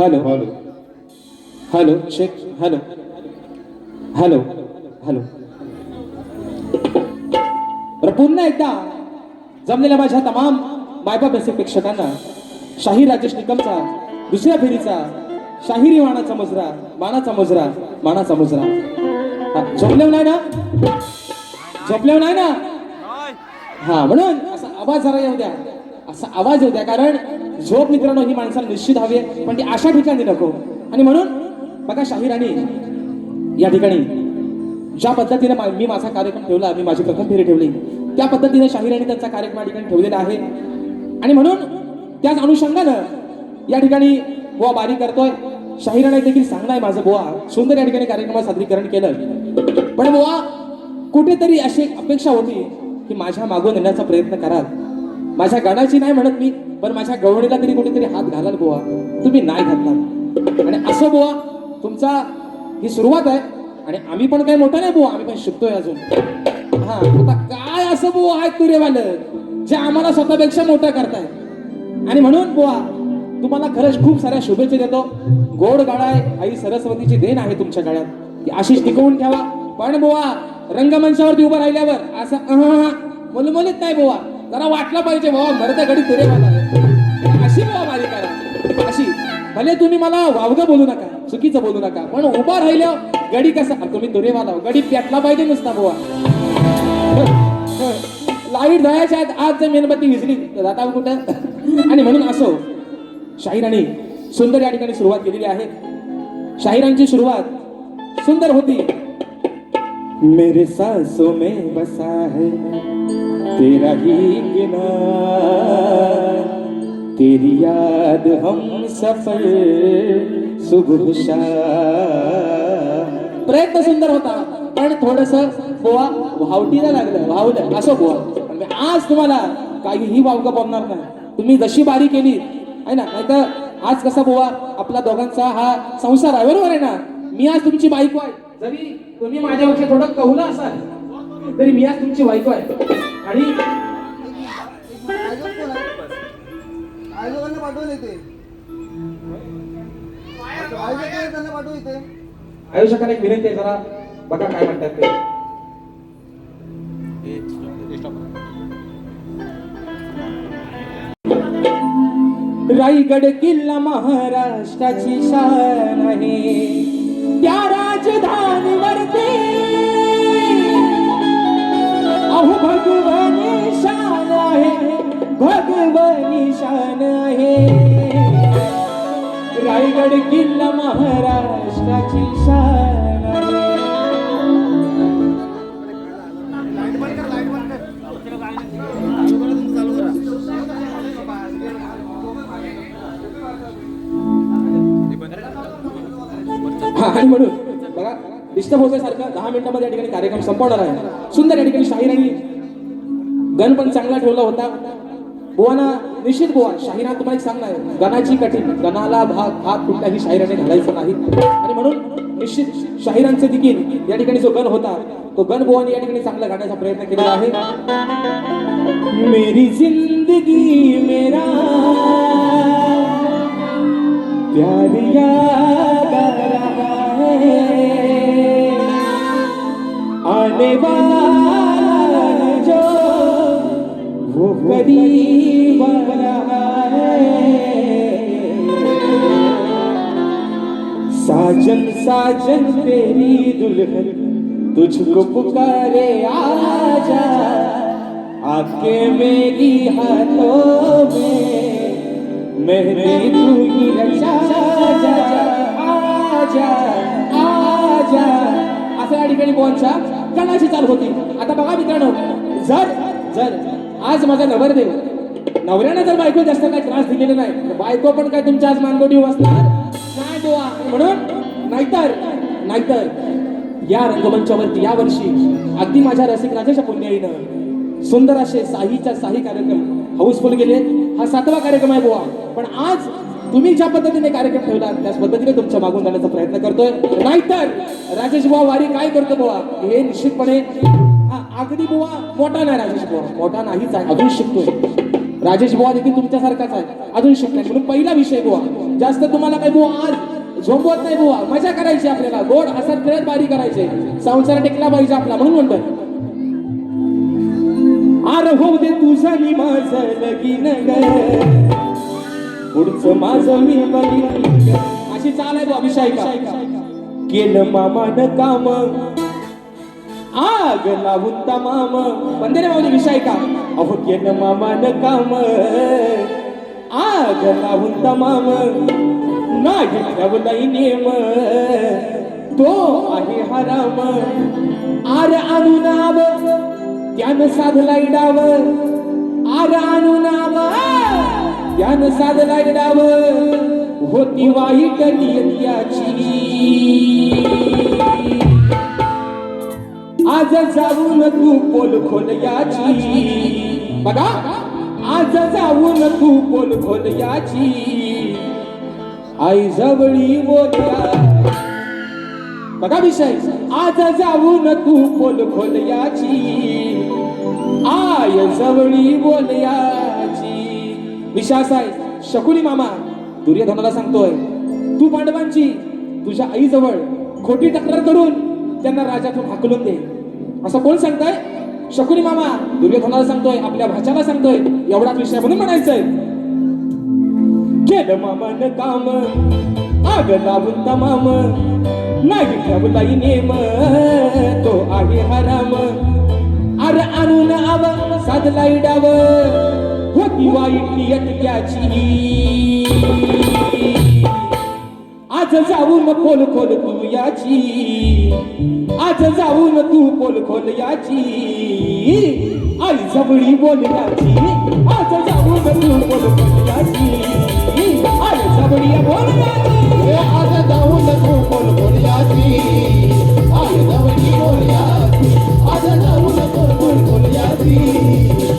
Hello. Hello. Hello check hello. Hello hello. बरं पुन्हा एकदा जमलेल्या माझ्या तमाम मायबाप रसिक प्रेक्षकांना शाहीर राजेश निकमचा दुसऱ्या फेरीचा शाहिरी मानाचा मुजरा मानाचा मुजरा मानाचा मुजरा. हा, झोपलेव नाही ना? झोपलेव नाही ना? हा म्हणून असा आवाज जरा येऊ द्या. असा आवाज होत्या कारण झोप मित्रांनो ही माणसाला निश्चित हवी आहे. पण ती अशा ठिकाणी नको. आणि म्हणून बघा शाहिराणी या ठिकाणी ज्या पद्धतीने मा- मी माझा कार्यक्रम ठेवला मी माझी प्रथम फेरी ठेवली त्या पद्धतीने शाहिराणी त्यांचा कार्यक्रम या ठिकाणी ठेवलेला आहे. आणि म्हणून त्याच अनुषंगानं या ठिकाणी बुवा बारी करतोय. शाहिराणी देखील सांगणार माझं बुवा सुंदर या ठिकाणी कार्यक्रमात सादरीकरण केलं. पण बुवा कुठेतरी अशी अपेक्षा होती की माझ्या मागून येण्याचा प्रयत्न कराल. माझ्या गाण्याची नाही म्हणत मी पण माझ्या गवणीला तरी कुठेतरी हात घालाल बुवा. तुम्ही नाही घातला आणि असं बुवा तुमचा ही सुरुवात आहे आणि आम्ही पण काही मोठं नाही बुवा आम्ही पण शिकतोय अजून. हा आता काय असं बुवा आहेत तुरेवालं जे आम्हाला स्वतःपेक्षा मोठं करताय आणि म्हणून बुवा तुम्हाला खरंच खूप साऱ्या शुभेच्छा देतो. गोड गाडाय आई सरस्वतीची देण आहे तुमच्या गळ्यात. ती अशीच टिकवून ठेवा. पण बुवा रंगमंचावरती उभं राहिल्यावर असं मुलमुलीत नाही बुवा. जरा वाटलं पाहिजे बुवा मरत घडी तुरे मला अशी बुवा माझी करा अशी भले तुम्ही मला वावगं बोलू नका चुकीचं बोलू नका पण उभा राहिल्या गडी कसा तुम्ही तुरेवाला हो. गडी पेटला पाहिजे नुसता बुवा. लाइट जायच्या आत आज जर मेणबत्ती विजली. तर जाता हो कुठं? आणि म्हणून असो शाहिराने सुंदर या ठिकाणी सुरुवात केलेली आहे. शाहिरांची सुरुवात सुंदर होती. मेरे सांसों में बसा है. तेरा ही किनार. तेरी याद हम सफर सुबह शाम. प्रयत्न सुंदर होता पण थोडस बोवा वावटीला लागलं वावलं असं बोवा. आज तुम्हाला काहीही वावगं बोलणार नाही. तुम्ही जशी बारी केली आहे ना? नाहीतर आज कसा बोवा आपला दोघांचा हा संसार आहे बरोबर आहे ना? मी आज तुमची बायको आहे. जरी तुम्ही माझ्यापेक्षा थोडं कवलं असाल तरी मी आज तुमची बायको आहे. आणि आयोजकांना त्यांना पाठवून येते आयोजकांना एक विनंती आहे जरा बघा काय म्हणतात ते. रायगड किल्ला महाराष्ट्राची शान आहे. त्या राजधानीवरती अहो भगवानी शान आहे भगवानी शान आहे. रायगड किल्ला महाराष्ट्राची शान डिस्टर्ब होतोय सारखं दहा मिनिटामध्ये या ठिकाणी कार्यक्रम संपवणार आहे. सुंदर या ठिकाणी शाहीर गण पण चांगला ठेवला होता. बुवाना निश्चित बुवा शाहिरा तुम्हाला एक सांगणार गणाची कठीण गणाला भाग हात कुठल्याही शाहिराने घालायचा नाही. आणि म्हणून निश्चित शाहिरांचे देखील या ठिकाणी जो गण होता तो गण बुवाने या ठिकाणी चांगला गाण्याचा प्रयत्न केलेला आहे. मेरी जिंदगी मेरा प्यार याद रहा है. आने वाला जो वो करीब साजन साजन तेरी दुल्हन, तुझको पुकारे आजा। आके मेरी हाथों में मेहंदी तू ही रचा जा। आजा आजा। असं या ठिकाणी बोनच्या गणाची चाल होती. आता बघा मित्रांनो जर जर आज माझा नवरदेव नवऱ्यानं जर बायको जास्त काही त्रास दिलेला नाही तर बायको पण काय तुमच्या आज मानगोडी असणार नाही बुवा. म्हणून नाहीतर नाहीतर या रंगमंचावरती या वर्षी अगदी माझ्या रसिक राजाच्या पुण्याईनं सुंदर असे साहीच्या साही कार्यक्रम हाऊसफुल गेले हा सातवा कार्यक्रम आहे बुवा. पण आज तुम्ही ज्या पद्धतीने कार्यक्रम ठेवला त्याच पद्धतीने तुमच्या मागून जाण्याचा प्रयत्न करतोय. नाहीतर राजेश बुवा वारी काय करतो बुवा? हे निश्चितपणे अगदी बुवा मोठा नाही राजेश बुवा. मोठा नाहीच आहे अजून शिकतोय. राजेश बुवा देखील तुमच्यासारखाच आहे अजून शिकणार म्हणून पहिला विषय बुवा जास्त तुम्हाला काय बुवा आज झोपवत नाही बुवा. मजा करायची आपल्याला गोड असा खेळत बारी करायचे. संसार टेकला पाहिजे आपला म्हणून म्हणतोय. आर हो दे तुझा मी माझं लगीन ग. पुढचं माझं मी बघितलं अशी चाल आहे बुवा अभिषेका. केलं मामान काम. आग लावून तमाम. वंदने विषय का अहो केलं मामान काम. आग लावून तमाम. नाही ठेवलाय नेम. तो आहे हराम. आर आणू नाव त्यानं साधलाय डाव. आर आणू नाव ज्ञान साधलाय डाव होती वाईट नियत्याची. आज जाऊन तू पोल खोल याची बघा आज जाऊन तू पोल खोल याची आई जवळी बोलया बघा विषय आज जाऊन तू पोल खोल याची आय जवळी बोलया विषय असा आहे. शकुनी मामा दुर्योधनाला सांगतोय तू पांडवांची तुझ्या आईजवळ खोटी तक्रार करून त्यांना राजातून हाकलून दे. असं कोण सांगताय? शकुनी मामा दुर्योधनाला सांगतोय आपल्या भाच्याला सांगतोय एवढाच विषय म्हणून म्हणायचंय. केलं मामान काम आग लावून तमाम. नाही ठेवलाय नेम तो आहे हराम. अर आणून आव साधलाई डाव. होती वाईट नियत त्याची. आज जाऊन खोल खोल तू याची. आज जाऊन तू खोल खोल याची. आई जवळी बोल याची. आज जाऊन तू खोल खोल याची. आई जबडी बोलण्याची आज जाऊन तू खोल खोल याची. आई जवळी बोल याची. आज जाऊन तू खोल बोलयाची आय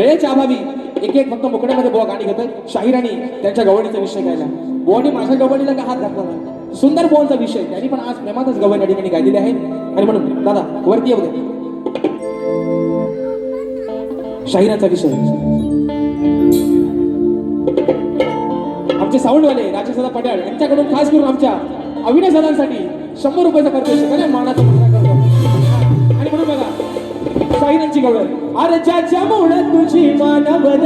वेळेच्या अभावी एक एक फक्त मुकड्यामध्ये बोवा गाणी घेतोय. शाहिरांनी त्यांच्या गवळीचा विषय गायला बोवानी माझ्या गवळीला का हात घातला नाही? सुंदर बोवांचा विषय. त्यांनी पण आज प्रेमातच गवळी ठिकाणी गायलेली आहे. आणि म्हणून दादा वरती येऊ शाहिराचा विषय. आमचे साऊंडवाले राजेशदा पड्याळ यांच्याकडून खास करून आमच्या अविनाश दादांसाठी शंभर रुपयाचा खर्च मानाचा आणि म्हणून बघा शाहिरांची गवळ अरे मुळात मुळे तुझी मानवर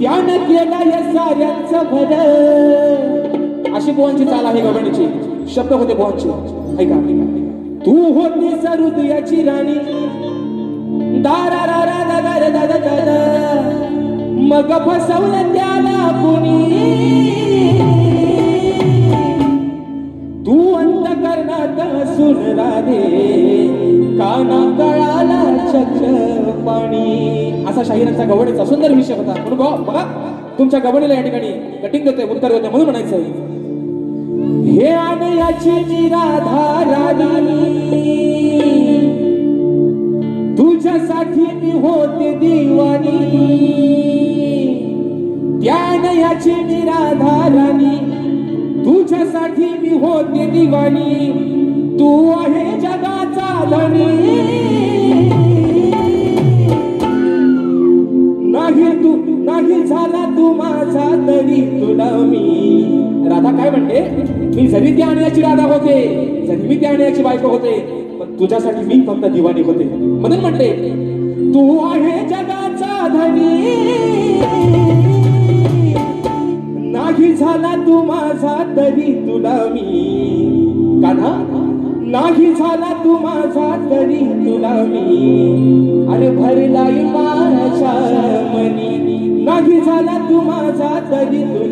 त्यानं केला या साऱ्यांचं भर अशी बोहांची चाल आहे गवळणीची शब्द होते बुवांचे ऐका तू होती हृदयाची राणी. दारा रा रा दा दा दा दा दा मग फसवलं त्याला कुणी? तू अंतकरणात सुन राधे. पाणी. असा शाहिरांचा गवडीचा सुंदर विषय होता. म्हणून बघा. तुमच्या गवडीला या ठिकाणी कटिंग देतोय उत्तर देतोय म्हणून म्हणायचं हे आणयाची निराधा तुझ्यासाठी मी होते दिवानी त्यानयाची निराधारानी तुझ्यासाठी मी होते दिवानी तू आहे जगाचा धनी. तुला मी. राधा काय म्हणते? मी जरी त्या आणण्याची राधा होते जरी मी त्या आणण्याची बायको होते पण तुझ्यासाठी मी फक्त दिवाणी होते. म्हणून म्हणते तू आहे जगाचा धनी. नाही झाला तू माझा तरी तुला मी. कान्हा? नाही झाला तू माझा तरी तुला मी. अरे भरलाय माझ माझा तरी तुला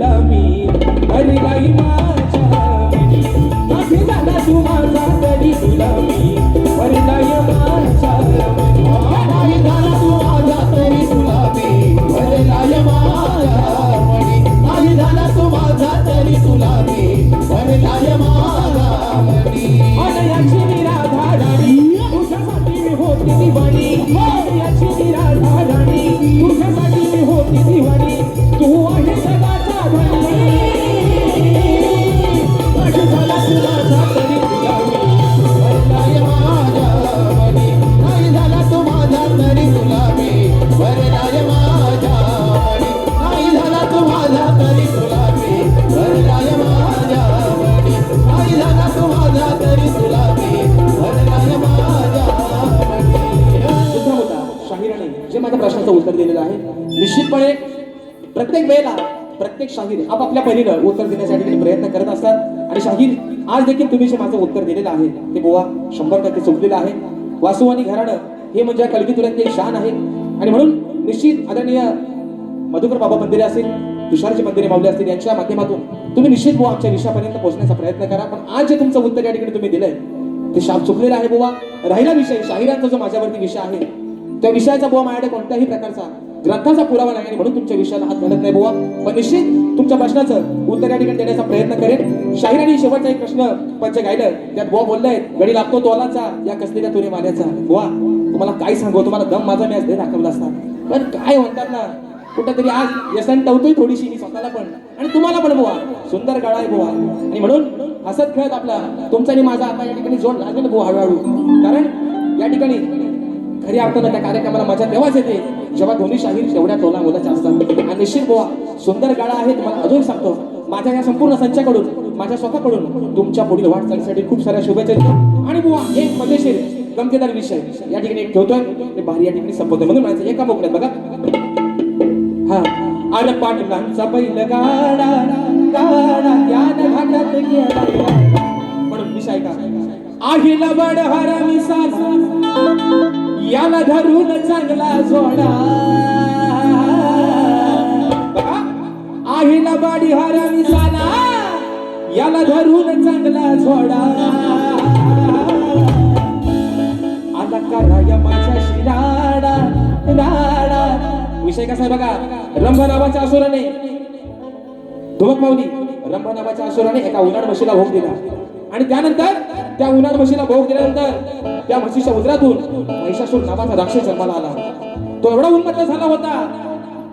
उत्तर दिलेलं आहे निश्चितपणे प्रत्येक वेळेला प्रत्येक शाहीर आपापल्या परीनं उत्तर देण्यासाठी काही प्रयत्न करत असतात. आणि शाहीर आज देखील तुम्ही जे माझं उत्तर दिलेलं आहे ते गोवा शंभर टक्के चुकलेलं आहे. वासू आणि घराणं हे म्हणजे या एक शान आहे. आणि म्हणून निश्चित आदरणीय मधुकर बाबा मंदिरे असेल तुषारची मंदिरे मावले असतील यांच्या माध्यमातून तुम्ही निश्चित बुवा आमच्या विषयापर्यंत पोहोचण्याचा प्रयत्न करा. पण आज जे तुमचं उत्तर या ठिकाणी तुम्ही दिलंय ते शाप चुकलेलं आहे बुवा राहिला विषय शाहिरांचा जो माझ्यावरती विषय आहे त्या विषयाचा बुवा माझ्याकडे कोणत्याही प्रकारचा ग्रंथाचा पुरावा नाही आणि म्हणून तुमच्या विषयाला हात घालत नाही बुवा. पण निश्चित तुमच्या प्रश्नाचं उत्तर या ठिकाणी देण्याचा प्रयत्न करेन. आणि शेवटचा एक प्रश्न पंच गायलं त्यात बुवा बोललाय गडी लागतो तोलाचा या कसलेल्या तुरे माल्याचा बुवा तुम्हाला काय सांगू तुम्हाला दम माझा मी आज दाखवला असता पण काय म्हणतात ना कुठेतरी आज व्यसन टवतोय थोडीशी मी स्वतःला पण. आणि तुम्हाला पण बुवा सुंदर गळा आहे बुवा. आणि म्हणून हसत खेळत आपला तुमचा आणि माझा आता या ठिकाणी जोड लागेल बुवा हळूहळू. कारण या ठिकाणी खऱ्या अर्थानं त्या कार्यक्रमाला मजा तेव्हाच येते जेव्हा दोन्ही शाहीर तेवढ्या तोला मुलाच्या असतात. आणि निश्चित गोवा सुंदर गाळा आहे तुम्हाला अजून सांगतो. माझ्या या संपूर्ण संचाकडून माझ्या स्वतःकडून तुमच्या पुढील वाटचालीसाठी खूप साऱ्या शुभेच्छा देतो. आणि बुवा एक मजेशीर गमतीदार विषय. या ठिकाणी एक ठेवतोय. ते भारी या ठिकाणी संपवतोय. म्हणून म्हणायचं एका मोकळ्यात बघा. हा. अरे पाटलांचा बैल गाडा गाडा ज्ञान घाटात गेला म्हणून विषय का आहिला बड हरामी सासू याला धरून चांगला जोडा. आईला आहिला बाडी हरामी झाला याला धरून चांगला जोडा. आता कराया माझ्या शिराडा राडा विषय कसा आहे बघा? रंभ नावाच्या असुराने. धुमक पावली रंभ नावाच्या असुराने एका उन्हाळ म्हशीला होऊन दिला. आणि त्यानंतर त्या उन्हात म्हशीला भोग दिल्यानंतर त्या म्हशीच्या उदरातून महिषासूर नावाचा राक्षस जन्माला आला. तो एवढा उन्मत्त झाला होता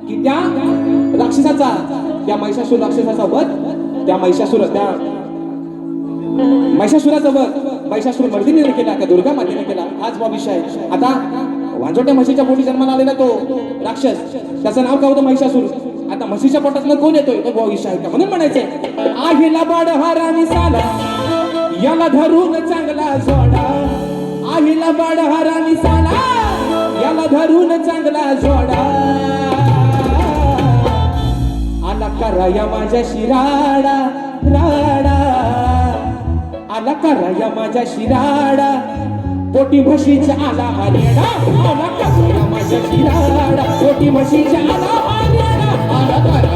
की त्या राक्षसाचा त्या महिषासूर राक्षसाचा वध त्या महिषासूर त्या महिषासुराचा वध महिषासूर मर्दिनीने केला का दुर्गा मातेने केला. हाच बा विषय आता वांजोट्या म्हशीच्या पोटी जन्माला आलेला तो राक्षस त्याचं नाव काय होतं महिषासूर? आता म्हशीच्या पोटातनं कोण येतोय? तो भाऊ विषय का म्हणून म्हणायचंय आहिला बाड हारामी साला याला धरून चांगला जोडा. आईला बाड हारामी साला याला धरून चांगला जोडा. आला कराया माझ्या शिराडा राडा. आला कराया माझ्या शिराडा पोटी म्हशीच्या आला हरियाणा आला कराया माझ्या शिराडा पोटी म्हशीच्या आला हरियाणा आला कराया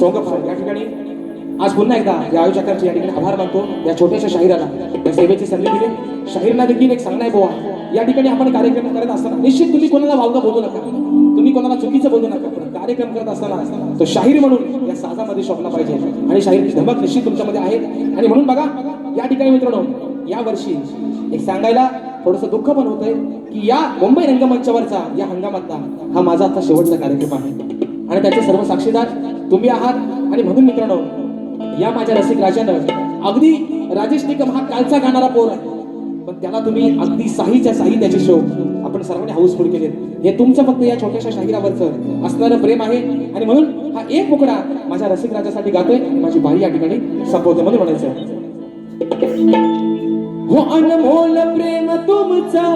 थोडी या ठिकाणी आज पुन्हा एकदा या आयोजकांचे या ठिकाणी आभार मानतो या छोट्याशा शाहिराला. या सेवेची संधी दिली. शाहिरना देखील एक सांगणार बोवा. या ठिकाणी आपण कार्यक्रम करत असताना निश्चित तुम्ही कोणाला वावगा बोलू नका. तुम्ही कोणाला चुकीचं बोलू नका. पण कार्यक्रम करत असताना तो शाहीर म्हणून या साजामध्ये शोभला पाहिजे. आणि शाहीरची धमक निश्चित तुमच्यामध्ये आहे. आणि म्हणून बघा या ठिकाणी मित्रांनो या वर्षी एक सांगायला थोडस दुःख पण होतंय की या मुंबई रंगमंचावरचा या हंगामातला हा माझा आता शेवटचा कार्यक्रम आहे. आणि त्याचे सर्व साक्षीदार तुम्ही आहात आणि म्हणून मित्रांनो या माझ्या रसिक राजानं अगदी राजेश निकम हा कालचा गाणारा पोर आहे. पण त्याला तुम्ही अगदी साहीच्या साही त्याचे शो आपण सर्वांनी हाऊसफुल केले हे तुमचं फक्त या छोट्याशा शाहिरावरचं असणारं प्रेम आहे. आणि म्हणून हा एक मुकडा माझ्या रसिक राजासाठी गातोय माझी बाई या ठिकाणी संपवते म्हणून म्हणायचं. हो अनमोल प्रेम तुमचा.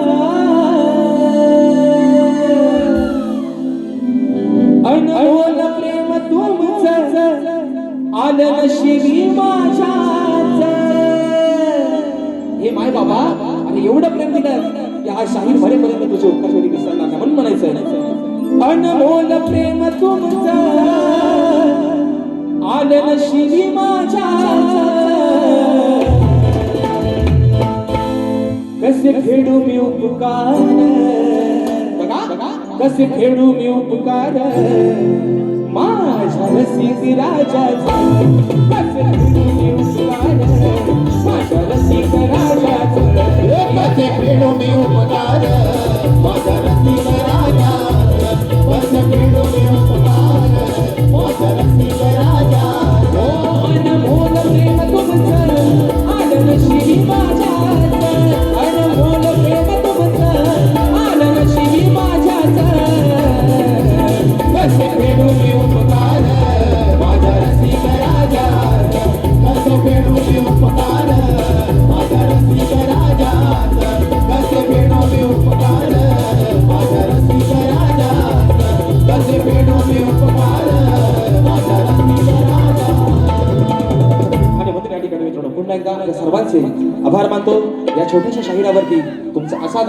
अनमोल प्रेम तुम आलं नशिबी माझ्याच. हे माय बाबा आणि एवढं प्रेम दिलं की हा शाहीर भरेपर्यंत तुझे उपकार कधी विसरणार नाही म्हणून म्हणायचं अनमोल प्रेम तुमचं. आलं नशिबी माझ्याच. कसे खेळू मी उपकार. कसे खेळू मी उपकार. माझ्या रसिक राजाचा कसे फेडू मी उपकार माझ्या रसिक राजाचा कसे फेडू मी उपकार माझा रसिक राजा कसे फेडू मी उपकार माझा रसिक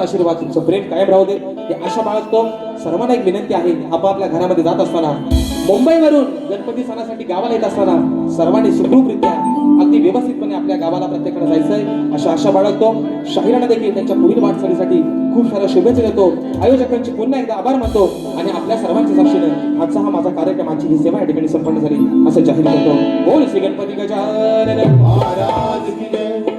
आशीर्वाद तुमचं प्रेम कायम राहू दे. हे आशा बाळगतो. सर्वांना एक विनंती आहे आपापल्या घरामध्ये जात असताना मुंबईवरून गणपती सणासाठी गावाला येत असताना सर्वांनी सुखरूपरित्या अगदी व्यवस्थितपणे आपल्या गावाला प्रत्येकाला जायचंय. अशा आशा बाळगतो. शाहिरांना देखील त्यांच्या पुढील वाटचालीसाठी खूप साऱ्या शुभेच्छा देतो. आयोजकांची पुन्हा एकदा आभार मानतो आणि आपल्या सर्वांच्या साक्षीने आजचा हा माझा कार्यक्रम आजची ही सेवा या ठिकाणी संपन्न झाली. असं जाहीर करतो. बोल श्री गणपती गजानन महाराज की जय.